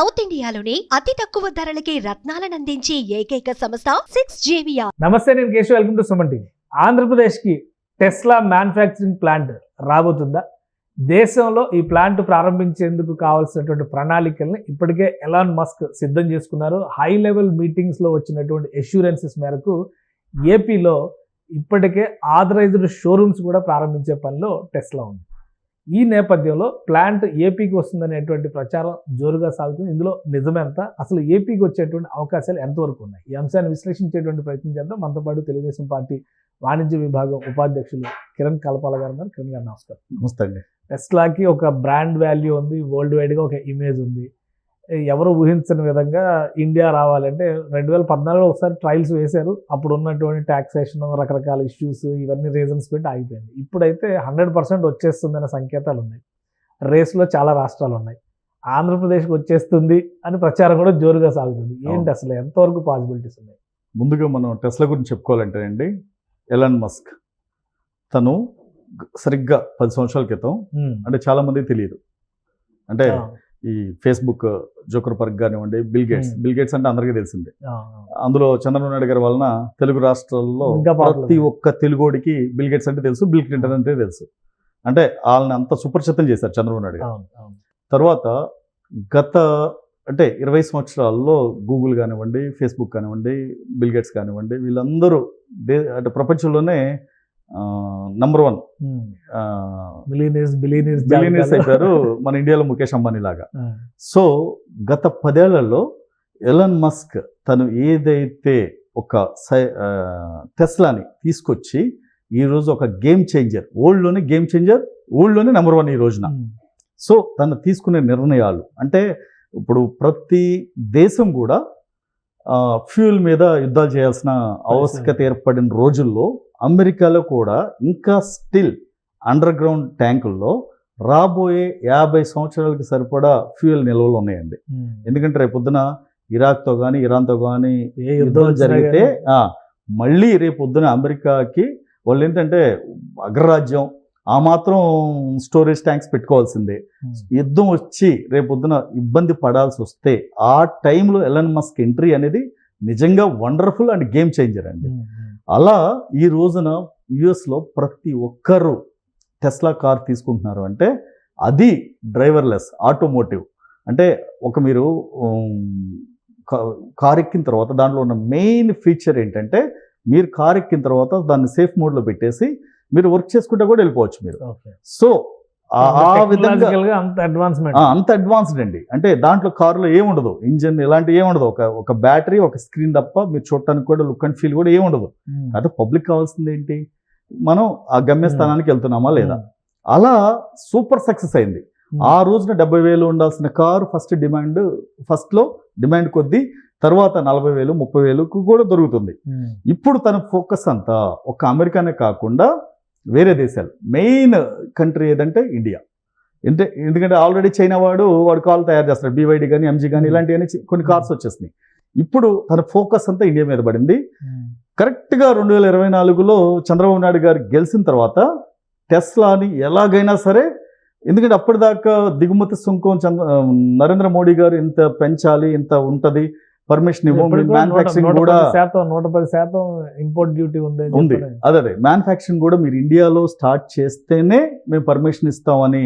South ఇండియాలోని అతి తక్కువ ధరలకి రత్నాలను అందించే ఏకైక సంస్థ సిక్స్ జేవియా నమస్తే నేను Keshav. Welcome to Suman TV. ఆంధ్రప్రదేశ్కి టెస్లా మ్యానుఫ్యాక్చరింగ్ ప్లాంట్ రాబోతుందా? దేశంలో ఈ ప్లాంట్ ప్రారంభించేందుకు కావాల్సినటువంటి ప్రణాళికల్ని ఇప్పటికే ఎలాన్ మస్క్ సిద్ధం చేసుకున్నారు. హై లెవెల్ మీటింగ్స్లో వచ్చినటువంటి ఎష్యూరెన్సెస్ మేరకు ఏపీలో ఇప్పటికే ఆథరైజ్డ్ షోరూమ్స్ కూడా ప్రారంభించే పనిలో టెస్లా ఉంది. ఈ నేపథ్యంలో ప్లాంట్ ఏపీకి వస్తుందనేటువంటి ప్రచారం జోరుగా సాగుతుంది. ఇందులో నిజమెంత అసలు ఏపీకి వచ్చేటువంటి అవకాశాలు ఎంతవరకు ఉన్నాయి? ఈ అంశాన్ని విశ్లేషించేటువంటి ప్రయత్నం చేద్దాం. మనతో పాటు తెలుగుదేశం పార్టీ వాణిజ్య విభాగం ఉపాధ్యక్షులు కిరణ్ కలపాల గారు ఉన్నారు. కిరణ్ గారు నమస్కారం. నమస్తే అండి. టెస్లాకి ఒక బ్రాండ్ వాల్యూ ఉంది. వరల్డ్ వైడ్గా ఒక ఇమేజ్ ఉంది. ఎవరు ఊహించని విధంగా ఇండియా రావాలంటే రెండు వేల పద్నాలుగులో ఒకసారి ట్రయల్స్ వేశారు. అప్పుడు ఉన్నటువంటి ట్యాక్సేషన్ రకరకాల ఇష్యూస్ ఇవన్నీ రీజన్స్ పెట్టి ఆగిపోయింది. ఇప్పుడైతే హండ్రెడ్ పర్సెంట్ వచ్చేస్తుందనే సంకేతాలు ఉన్నాయి. రేస్లో చాలా రాష్ట్రాలు ఉన్నాయి. ఆంధ్రప్రదేశ్కి వచ్చేస్తుంది అని ప్రచారం కూడా జోరుగా సాగుతుంది. ఏంటి అసలు ఎంతవరకు పాసిబిలిటీస్ ఉన్నాయి? ముందుగా మనం టెస్లా గురించి చెప్పుకోవాలంటే అండి ఎలాన్ మస్క్ తను సరిగ్గా పది సంవత్సరాల క్రితం. అంటే చాలా మంది తెలియదు. అంటే ఈ ఫేస్బుక్ జోకర్బర్గ్ కానివ్వండి బిల్ గేట్స్. బిల్ గేట్స్ అంటే అందరికీ తెలిసిందే. అందులో చంద్రబాబు నాయుడు గారి వలన తెలుగు రాష్ట్రాల్లో. ప్రతి ఒక్క తెలుగోడికి బిల్ గేట్స్ అంటే తెలుసు బిల్ క్లింటన్ అంటే తెలుసు. అంటే వాళ్ళని అంత సుపరిచితం చేశారు చంద్రబాబు నాయుడు గారు. తర్వాత గత అంటే ఇరవై సంవత్సరాల్లో గూగుల్ కానివ్వండి ఫేస్బుక్ కానివ్వండి బిల్ గేట్స్ కానివ్వండి వీళ్ళందరూ దే అంటే ప్రపంచంలోనే నంబర్ వన్ బిలీనియర్స్ అయిపోయారు మన ఇండియాలో ముఖేష్ అంబానీ లాగా. సో గత పదేళ్ళలో ఎలన్ మస్క్ తను ఏదైతే ఒక సై టెస్లాని తీసుకొచ్చి ఈరోజు ఒక గేమ్ చేంజర్ ఓల్డ్లోనే గేమ్ చేంజర్ ఓల్డ్లోనే నెంబర్ వన్ ఈ రోజున. సో తను తీసుకునే నిర్ణయాలు అంటే ఇప్పుడు ప్రతి దేశం కూడా ఫ్యూల్ మీద యుద్ధాలు చేయాల్సిన ఆవశ్యకత ఏర్పడిన రోజుల్లో అమెరికాలో కూడా ఇంకా స్టిల్ అండర్ గ్రౌండ్ ట్యాంకుల్లో రాబోయే యాభై సంవత్సరాలకి సరిపడా ఫ్యూయల్ నిల్వలు ఉన్నాయండి. ఎందుకంటే రేపు పొద్దున ఇరాక్తో కానీ ఇరాన్తో కానీ ఏ యుద్ధం యుద్ధం వచ్చినా జరిగితే మళ్ళీ రేపు పొద్దున అమెరికాకి వాళ్ళు ఏంటంటే అగ్రరాజ్యం ఆ మాత్రం స్టోరేజ్ ట్యాంక్స్ పెట్టుకోవాల్సిందే. యుద్ధం వచ్చి రేపు పొద్దున ఇబ్బంది పడాల్సి వస్తే ఆ టైంలో ఎలన్ మస్క్ ఎంట్రీ అనేది నిజంగా వండర్ఫుల్ అండ్ గేమ్ చేంజర్ అండి. అలా ఈ రోజున యుఎస్లో ప్రతి ఒక్కరు టెస్లా కార్ తీసుకుంటున్నారు. అంటే అది డ్రైవర్లెస్ ఆటోమోటివ్. అంటే ఒక మీరు కార్ ఎక్కిన తర్వాత దాంట్లో ఉన్న మెయిన్ ఫీచర్ ఏంటంటే మీరు కార్ ఎక్కిన తర్వాత దాన్ని సేఫ్ మోడ్లో పెట్టేసి మీరు వర్క్ చేసుకుంటే కూడా వెళ్ళిపోవచ్చు మీరు. సో ఆ విధంగా అంత అడ్వాన్స్మెంట్ ఆ, అంత అడ్వాన్స్డ్ అండి. అంటే దాంట్లో కారులో ఏముండదు. ఇంజన్ ఇలాంటి ఏముండదు. ఒక ఒక బ్యాటరీ ఒక స్క్రీన్ తప్ప మీరు చూడటానికి కూడా లుక్ అండ్ ఫీల్ కూడా ఏముండదు. అయితే పబ్లిక్ కావాల్సింది ఏంటి? మనం ఆ గమ్యస్థానానికి వెళ్తున్నామా లేదా? అలా సూపర్ సక్సెస్ అయింది. ఆ రోజున డెబ్బై వేలు ఉండాల్సిన కారు ఫస్ట్ డిమాండ్ ఫస్ట్లో డిమాండ్ కొద్దీ తర్వాత నలభై వేలు ముప్పై వేలకు కూడా దొరుకుతుంది. ఇప్పుడు తన ఫోకస్ అంతా ఒక అమెరికానే కాకుండా వేరే దేశాలు. మెయిన్ కంట్రీ ఏదంటే ఇండియా. అంటే ఎందుకంటే ఆల్రెడీ చైనా వాడు వాడు కాల్ తయారు చేస్తాడు. బీవైడి కానీ ఎంజీ కానీ Hmm. ఇలాంటివన్నీ కొన్ని కార్స్ వచ్చేసినాయి. ఇప్పుడు తన ఫోకస్ అంతా ఇండియా మీద పడింది. కరెక్ట్గా రెండు వేల ఇరవై నాలుగులో చంద్రబాబు నాయుడు గారు గెలిచిన తర్వాత టెస్లాని ఎలాగైనా సరే ఎందుకంటే అప్పటిదాకా దిగుమతి సుంకం చంద్ర నరేంద్ర మోడీ గారు ఇంత పెంచాలి ఇంత ఉంటది పర్మిషన్ ఇవ్వం. మ్యానుఫ్యాక్చరింగ్ కూడా శాతం నూట పది శాతం ఇంపోర్ట్ డ్యూటీ ఉంది. ఉంది. అదే అదే. మ్యానుఫ్యాక్చరింగ్ కూడా మీరు ఇండియాలో స్టార్ట్ చేస్తేనే మేము పర్మిషన్ ఇస్తామని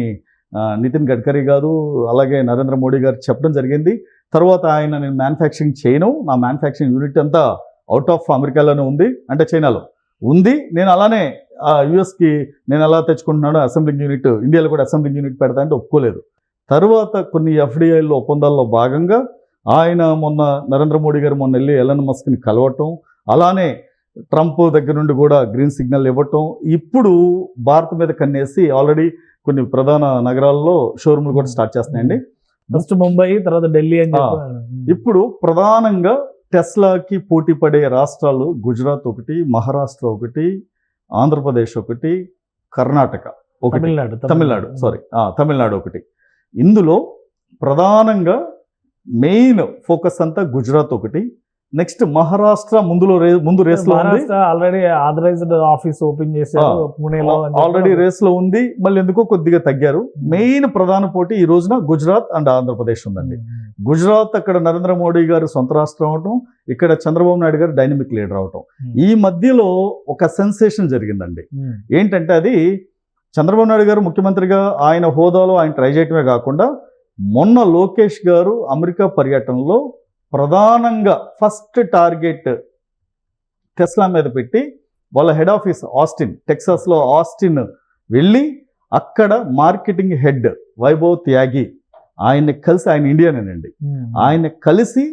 నితిన్ గడ్కరీ గారు అలాగే నరేంద్ర మోడీ గారు చెప్పడం జరిగింది. తర్వాత ఆయన నేను మ్యానుఫ్యాక్చరింగ్ చేయను. నా మ్యానుఫ్యాక్చరింగ్ యూనిట్ అంతా అవుట్ ఆఫ్ అమెరికాలోనే ఉంది. అంటే చైనాలో. ఉంది. నేను అలానే ఆ, యుఎస్కి నేను ఎలా తెచ్చుకుంటున్నానో అసెంబ్లింగ్ యూనిట్ ఇండియాలో కూడా అసెంబ్లింగ్ యూనిట్ పెడతా అంటే ఒప్పుకోలేదు. తర్వాత కొన్ని ఎఫ్డిఐలో ఒప్పందాల్లో భాగంగా ఆయన మొన్న నరేంద్ర మోడీ గారు మొన్న వెళ్ళి ఎలన్ మస్క్ని కలవటం అలానే ట్రంప్ దగ్గర నుండి కూడా గ్రీన్ సిగ్నల్ ఇవ్వటం ఇప్పుడు భారత్ మీద కన్నేసి ఆల్రెడీ కొన్ని ప్రధాన నగరాల్లో షోరూమ్లు కూడా స్టార్ట్ చేస్తున్నాయండి. ఫస్ట్ ముంబై తర్వాత ఢిల్లీ అని. చెప్పారు ఇప్పుడు ప్రధానంగా టెస్లాకి పోటీ పడే రాష్ట్రాలు గుజరాత్ ఒకటి మహారాష్ట్ర ఒకటి ఆంధ్రప్రదేశ్ ఒకటి కర్ణాటక ఒకటి. తమిళనాడు తమిళనాడు. సారీ తమిళనాడు ఒకటి. ఇందులో ప్రధానంగా మెయిన్ ఫోకస్ అంతా గుజరాత్ ఒకటి. నెక్స్ట్ మహారాష్ట్ర ముందులో ముందు రేస్లో ఆల్రెడీ ఆథరైజ్డ్ ఆఫీస్ ఓపెన్ చేశారు పూణేలో ఆల్రెడీ రేస్లో ఉంది. మళ్ళీ ఎందుకో కొద్దిగా తగ్గారు. మెయిన్ ప్రధాన పోటీ ఈ రోజున గుజరాత్ అండ్ ఆంధ్రప్రదేశ్ ఉందండి. గుజరాత్ అక్కడ నరేంద్ర మోడీ గారు సొంత రాష్ట్రం అవటం ఇక్కడ చంద్రబాబు నాయుడు గారు డైనమిక్ లీడర్ అవటం. ఈ మధ్యలో ఒక సెన్సేషన్ జరిగిందండి. ఏంటంటే అది చంద్రబాబు నాయుడు గారు ముఖ్యమంత్రిగా ఆయన హోదాలో ఆయన ట్రై చేయటమే కాకుండా మొన్న లోకేష్ గారు అమెరికా పర్యటనలో ప్రధానంగా ఫస్ట్ టార్గెట్ టెస్లా మీద పెట్టి వాళ్ళ హెడ్ ఆఫీస్ ఆస్టిన్ టెక్సాస్లో ఆస్టిన్ వెళ్ళి అక్కడ మార్కెటింగ్ హెడ్ వైభవ్ త్యాగి ఆయన్ని కలిసి ఆయన ఇండియనేనండి ఆయన కలిసి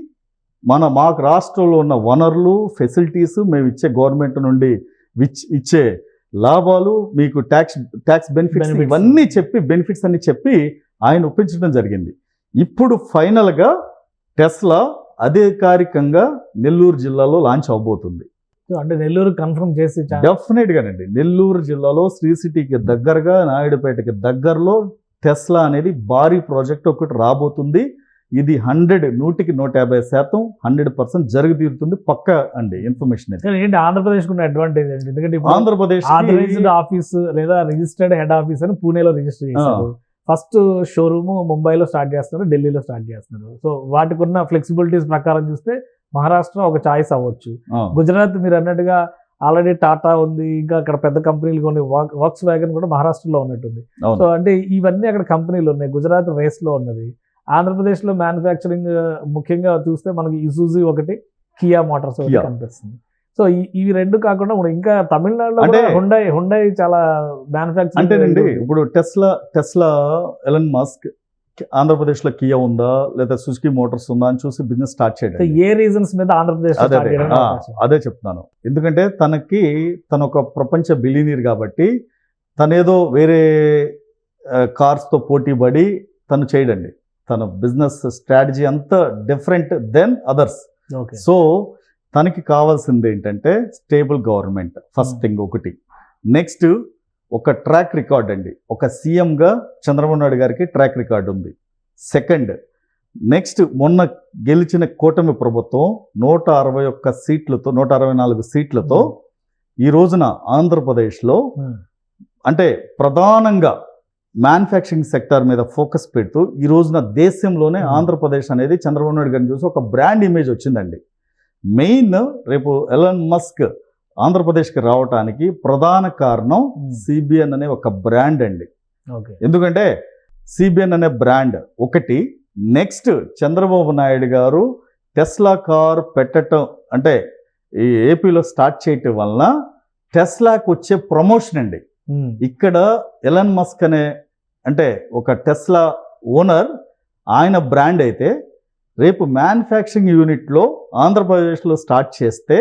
మన మాకు రాష్ట్రంలో ఉన్న వనరులు ఫెసిలిటీస్ మేము ఇచ్చే గవర్నమెంట్ నుండి ఇచ్చే లాభాలు మీకు ట్యాక్స్ ట్యాక్స్ బెనిఫిట్స్. ఇవన్నీ చెప్పి బెనిఫిట్స్ అన్ని చెప్పి ఆయన ఒప్పించడం జరిగింది. ఇప్పుడు ఫైనల్గా టెస్లా అధికారికంగా నెల్లూరు జిల్లాలో లాంచ్ అవబోతుంది. అంటే నెల్లూరు కన్ఫర్మ్ చేసి చా- డెఫినెట్ గానండి నెల్లూరు జిల్లాలో శ్రీ సిటీకి దగ్గరగా నాయుడుపేటకి దగ్గరలో టెస్లా అనేది భారీ ప్రాజెక్ట్ ఒకటి రాబోతుంది. ఇది హండ్రెడ్ నూటికి నూట యాభై శాతం హండ్రెడ్ పర్సెంట్ జరిగి తీరుతుంది. పక్క అండి ఇన్ఫర్మేషన్ ఏంటి ఆంధ్రప్రదేశ్ ఉన్న అడ్వాంటేజ్ ఏంటి? ఎందుకంటే ఆంధ్రప్రదేశ్ ఆఫీస్ లేదా రిజిస్టర్డ్ హెడ్ ఆఫీస్ అని పూణేలో రిజిస్టర్ చేశారు. ఫస్ట్ షోరూమ్ ముంబైలో స్టార్ట్ చేస్తున్నారు ఢిల్లీలో స్టార్ట్ చేస్తున్నారు. సో వాటికి ఉన్న ఫ్లెక్సిబిలిటీస్ ప్రకారం చూస్తే మహారాష్ట్ర ఒక చాయిస్ అవ్వచ్చు. గుజరాత్ మీరు అన్నట్టుగా ఆల్రెడీ టాటా ఉంది ఇంకా అక్కడ పెద్ద కంపెనీలు కొన్ని వర్క్స్ వ్యాగన్ కూడా మహారాష్ట్రలో ఉన్నట్టుంది. సో అంటే ఇవన్నీ అక్కడ కంపెనీలు ఉన్నాయి. గుజరాత్ రేస్లో ఉన్నది. ఆంధ్రప్రదేశ్లో మ్యానుఫ్యాక్చరింగ్ ముఖ్యంగా చూస్తే మనకి ఇజూజీ ఒకటి కియా మోటార్స్ ఒకటి. కనిపిస్తుంది. సో ఈ- ఇవి రెండు కాకుండా మనం ఇంకా తమిళనాడులో అంటే- హుండై హుండై చాలా అంటేనండి మ్యానుఫ్యాక్చరింగ్ ఇప్పుడు టెస్లా టెస్లా ఎలన్ మస్క్ ఆంధ్రప్రదేశ్లో కియా ఉందా లేదా సుజుకి మోటార్స్ ఉందా అని చూసి బిజినెస్ స్టార్ట్ చేయడం ఏ రీజన్స్ మీద ఆంధ్రప్రదేశ్ అదే చెప్తున్నాను. ఎందుకంటే తనకి తన ఒక ప్రపంచ బిలీనీర్ కాబట్టి తనేదో వేరే కార్స్తో పోటీ పడి తను చేయడండి. తన బిజినెస్ స్ట్రాటజీ అంతా different then others okay. So తనకి కావాల్సింది ఏంటంటే stable government first Hmm. Thing ఒకటి. నెక్స్ట్ ఒక ట్రాక్ రికార్డ్ అండి. ఒక సీఎంగా చంద్రబాబు నాయుడు గారికి ట్రాక్ రికార్డ్ ఉంది. సెకండ్ నెక్స్ట్ మొన్న గెలిచిన కూటమి ప్రభుత్వం నూట అరవై ఒక్క సీట్లతో నూట అరవై నాలుగు సీట్లతో ఈ రోజున ఆంధ్రప్రదేశ్లో అంటే ప్రధానంగా మ్యానుఫ్యాక్చరింగ్ సెక్టార్ మీద ఫోకస్ పెడుతూ ఈ రోజున దేశంలోనే Hmm. ఆంధ్రప్రదేశ్ అనేది చంద్రబాబు నాయుడు గారిని చూసి ఒక బ్రాండ్ ఇమేజ్ వచ్చిందండి. మెయిన్ రేపు ఎలన్ మస్క్ ఆంధ్రప్రదేశ్కి రావటానికి ప్రధాన కారణం Hmm. సిబిఎన్ అనే ఒక బ్రాండ్ అండి. ఓకే. ఎందుకంటే సిబిఎన్ అనే బ్రాండ్ ఒకటి నెక్స్ట్ చంద్రబాబు నాయుడు గారు టెస్లా కార్ పెట్టడం అంటే ఈ ఏపీలో స్టార్ట్ చేయటం వలన టెస్లాకి వచ్చే ప్రమోషన్ అండి. ఇక్కడ ఎలన్ మస్క్ అనే అంటే ఒక టెస్లా ఓనర్ ఆయన బ్రాండ్ అయితే రేపు మ్యానుఫ్యాక్చరింగ్ యూనిట్లో ఆంధ్రప్రదేశ్లో స్టార్ట్ చేస్తే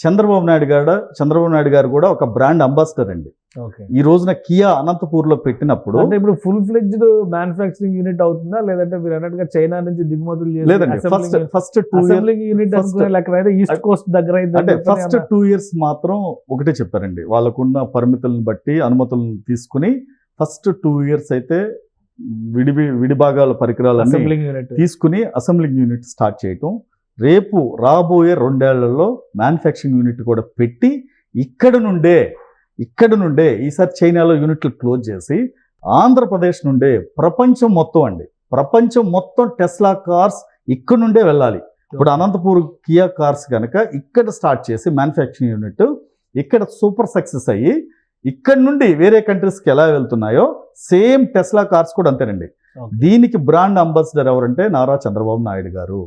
చంద్రబాబు నాయుడు గారు చంద్రబాబు నాయుడు గారు కూడా ఒక బ్రాండ్ అంబాసిడర్ అండి. ఓకే. ఈ రోజున కియా అనంతపూర్లో పెట్టినప్పుడు అంటే ఇప్పుడు ఫుల్ ఫ్లెడ్జ్డ్ మ్యానుఫ్యాక్చరింగ్ యూనిట్ అవుతుందా? లేదంటే మీరు అన్నట్టుగా చైనా నుంచి దిగుమతులు లేదండి first first two unit east coast దగ్గర అంటే ఫస్ట్ టూ ఇయర్స్ మాత్రం ఒకటే చెప్పారండి. వాళ్ళకున్న పరిమితులను బట్టి అనుమతులను తీసుకుని ఫస్ట్ టూ ఇయర్స్ అయితే విడి విడిభాగాల యూనిట్ తీసుకుని అసెంబ్లింగ్ యూనిట్ స్టార్ట్ చేయటం. రేపు రాబోయే రెండేళ్ళలో మ్యానుఫ్యాక్చరింగ్ యూనిట్ కూడా పెట్టి ఇక్కడ నుండే ఇక్కడ నుండే ఈసారి చైనాలో యూనిట్లు క్లోజ్ చేసి ఆంధ్రప్రదేశ్ నుండే ప్రపంచం మొత్తం అండి. ప్రపంచం మొత్తం టెస్లా కార్స్ ఇక్కడ నుండే వెళ్ళాలి. ఇప్పుడు అనంతపూర్ కియా కార్స్ కనుక ఇక్కడ స్టార్ట్ చేసి మ్యానుఫ్యాక్చరింగ్ యూనిట్ ఇక్కడ సూపర్ సక్సెస్ అయ్యి ఇక్కడ నుండి వేరే కంట్రీస్కి ఎలా వెళ్తున్నాయో సేమ్ టెస్లా కార్స్ కూడా అంతేనండి. దీనికి బ్రాండ్ అంబాసిడర్ ఎవరంటే నారా చంద్రబాబు నాయుడు గారు.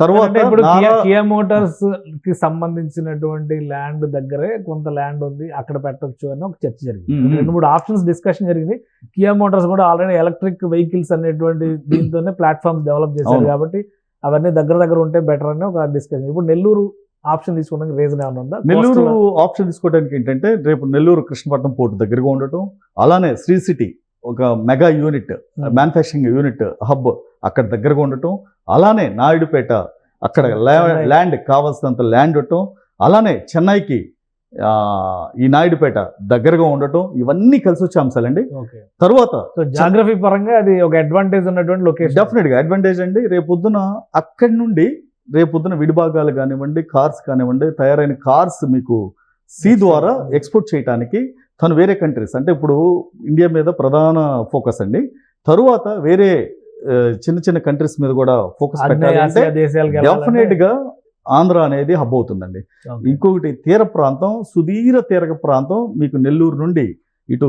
తర్వాత ఇప్పుడు కియా మోటార్స్కి సంబంధించినటువంటి ల్యాండ్ దగ్గరే కొంత ల్యాండ్ ఉంది అక్కడ పెట్టొచ్చు అని ఒక చర్చ జరిగింది. రెండు మూడు ఆప్షన్స్ డిస్కషన్ జరిగింది కియా మోటార్స్ కూడా ఆల్రెడీ ఎలక్ట్రిక్ వెహికల్స్ అనేటువంటి దీంతోనే ప్లాట్ఫామ్స్ డెవలప్ చేశారు. కాబట్టి అవన్నీ దగ్గర దగ్గర ఉంటే బెటర్ అని ఒక డిస్కషన్ ఇప్పుడు నెల్లూరు ఆప్షన్ తీసుకోవడానికి రీజన్ ఏమైనా ఉందా? నెల్లూరు ఆప్షన్ తీసుకోవడానికి ఏంటంటే రేపు నెల్లూరు కృష్ణపట్నం పోర్టు దగ్గరగా ఉండటం అలానే శ్రీ సిటీ ఒక mega unit Hmm. Manufacturing unit hub అక్కడ దగ్గరగా ఉండటం అలానే నాయుడుపేట అక్కడ చెన్నై. ల్యాండ్ కావాల్సినంత ల్యాండ్ ఉండటం అలానే చెన్నైకి ఈ నాయుడుపేట దగ్గరగా ఉండటం ఇవన్నీ కలిసి వచ్చే అంశాలండి ఓకే. తర్వాత జాగ్రఫీ పరంగా అది ఒక అడ్వాంటేజ్ ఉన్నటువంటి లొకేషన్ డెఫినెట్గా అడ్వాంటేజ్ అండి. రేపు పొద్దున అక్కడి నుండి రేపొద్దున విడిభాగాలు కానివ్వండి కార్స్ కానివ్వండి తయారైన కార్స్ మీకు సీ ద్వారా ఎక్స్పోర్ట్ చేయడానికి తను వేరే కంట్రీస్ అంటే ఇప్పుడు ఇండియా మీద ప్రధాన ఫోకస్ అండి. తరువాత వేరే చిన్న చిన్న కంట్రీస్ మీద కూడా ఫోకస్ పెట్టాలంటే డెఫినెట్గా ఆంధ్ర అనేది హబ్ అవుతుందండి. ఇంకొకటి తీర ప్రాంతం సుదీర తీర ప్రాంతం మీకు నెల్లూరు నుండి ఇటు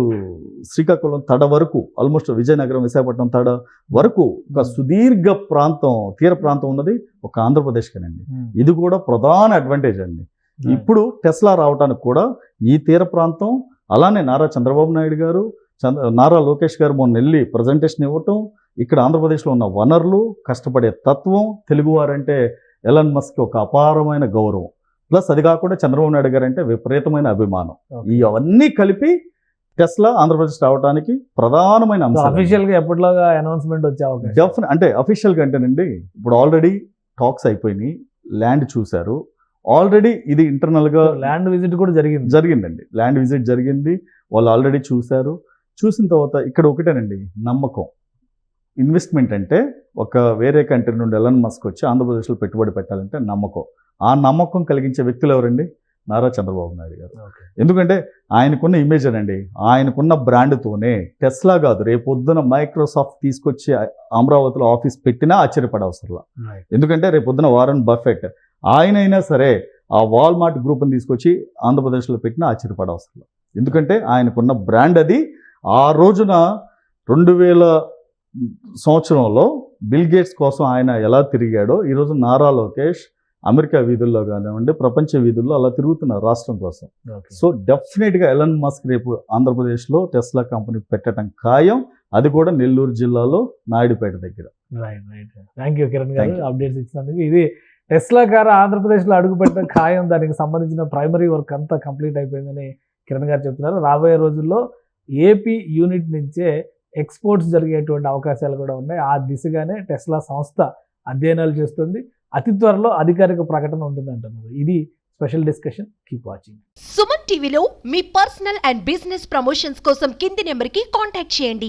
శ్రీకాకుళం తడ వరకు ఆల్మోస్ట్ విజయనగరం విశాఖపట్నం తడ వరకు ఒక సుదీర్ఘ ప్రాంతం తీర ప్రాంతం ఉన్నది ఒక ఆంధ్రప్రదేశ్కేనండి. ఇది కూడా ప్రధాన అడ్వాంటేజ్ అండి. ఇప్పుడు టెస్లా రావడానికి కూడా ఈ తీర ప్రాంతం అలానే నారా చంద్రబాబు నాయుడు గారు చంద్ర నారా లోకేష్ గారు మొన్న వెళ్ళి ప్రజెంటేషన్ ఇవ్వటం ఇక్కడ ఆంధ్రప్రదేశ్లో ఉన్న వనరులు కష్టపడే తత్వం తెలుగువారంటే ఎలన్ మస్క్ ఒక అపారమైన గౌరవం. ప్లస్ అది కాకుండా చంద్రబాబు నాయుడు గారు అంటే విపరీతమైన అభిమానం. ఈ అవన్నీ కలిపి టెస్లా ఆంధ్రప్రదేశ్ రావడానికి ప్రధానమైన అంశం అఫీషియల్గా ఎప్పటిలాగా అనౌన్స్మెంట్ వచ్చే అవకాశం డెఫినెట్ అంటే అఫీషియల్ అంటేనండి ఇప్పుడు ఆల్రెడీ టాక్స్ అయిపోయినాయి ల్యాండ్ చూశారు. ఆల్రెడీ ఇది internal గా ల్యాండ్ విజిట్ కూడా జరిగింది. జరిగిందండి. ల్యాండ్ విజిట్ జరిగింది. వాళ్ళు ఆల్రెడీ చూశారు. చూసిన తర్వాత ఇక్కడ ఒకటేనండి నమ్మకం. ఇన్వెస్ట్మెంట్ అంటే ఒక వేరే కంట్రీ నుండి ఎలన్ మస్క్ వచ్చి ఆంధ్రప్రదేశ్లో పెట్టుబడి పెట్టాలంటే నమ్మకం. ఆ నమ్మకం కలిగించే వ్యక్తులు ఎవరండి? నారా చంద్రబాబు నాయుడు గారు. ఎందుకంటే ఆయనకున్న ఇమేజ్ అండి ఆయనకున్న బ్రాండ్తోనే టెస్లా కాదు రేపు పొద్దున మైక్రోసాఫ్ట్ తీసుకొచ్చి అమరావతిలో ఆఫీస్ పెట్టినా ఆశ్చర్యపడే అవసరం Right. ఎందుకంటే రేపు పొద్దున వారన్ బఫెట్ ఆయన అయినా సరే ఆ వాల్మార్ట్ గ్రూప్ని తీసుకొచ్చి ఆంధ్రప్రదేశ్లో పెట్టినా ఆశ్చర్యపడే అవసరం లేదు. ఎందుకంటే ఆయనకున్న బ్రాండ్ అది ఆ రోజున రెండు వేల సంవత్సరంలో బిల్ గేట్స్ కోసం ఆయన ఎలా తిరిగాడో ఈరోజు నారా లోకేష్ అమెరికా వీధుల్లో కానివ్వండి ప్రపంచ వీధుల్లో అలా తిరుగుతున్నారు రాష్ట్రం కోసం. సో డెఫినెట్గా ఎలన్ మస్క్ రేపు ఆంధ్రప్రదేశ్లో టెస్లా కంపెనీ పెట్టడం ఖాయం. అది కూడా నెల్లూరు జిల్లాలో నాయుడుపేట దగ్గర. Right right thank you Kiran గారు. అప్డేట్స్ ఇచ్చినందుకు. ఇది టెస్లా కార్ ఆంధ్రప్రదేశ్లో అడుగు పెట్టడం ఖాయం. దానికి సంబంధించిన ప్రైమరీ వర్క్ అంతా కంప్లీట్ అయిపోయిందని కిరణ్ గారు చెప్తున్నారు. రాబోయే రోజుల్లో ఏపీ యూనిట్ నుంచే ఎక్స్పోర్ట్స్ జరిగేటువంటి అవకాశాలు కూడా ఉన్నాయి. ఆ దిశగానే టెస్లా సంస్థ అధ్యయనాలు చేస్తుంది. అతి త్వరలో అధికారిక ప్రకటన ఉంటుంది అంటున్నారు. ఇది special discussion. Keep watching Suman టీవీలో మీ పర్సనల్ అండ్ బిజినెస్ ప్రమోషన్స్ కోసం కింది నెంబర్కి కాంటాక్ట్ చేయండి.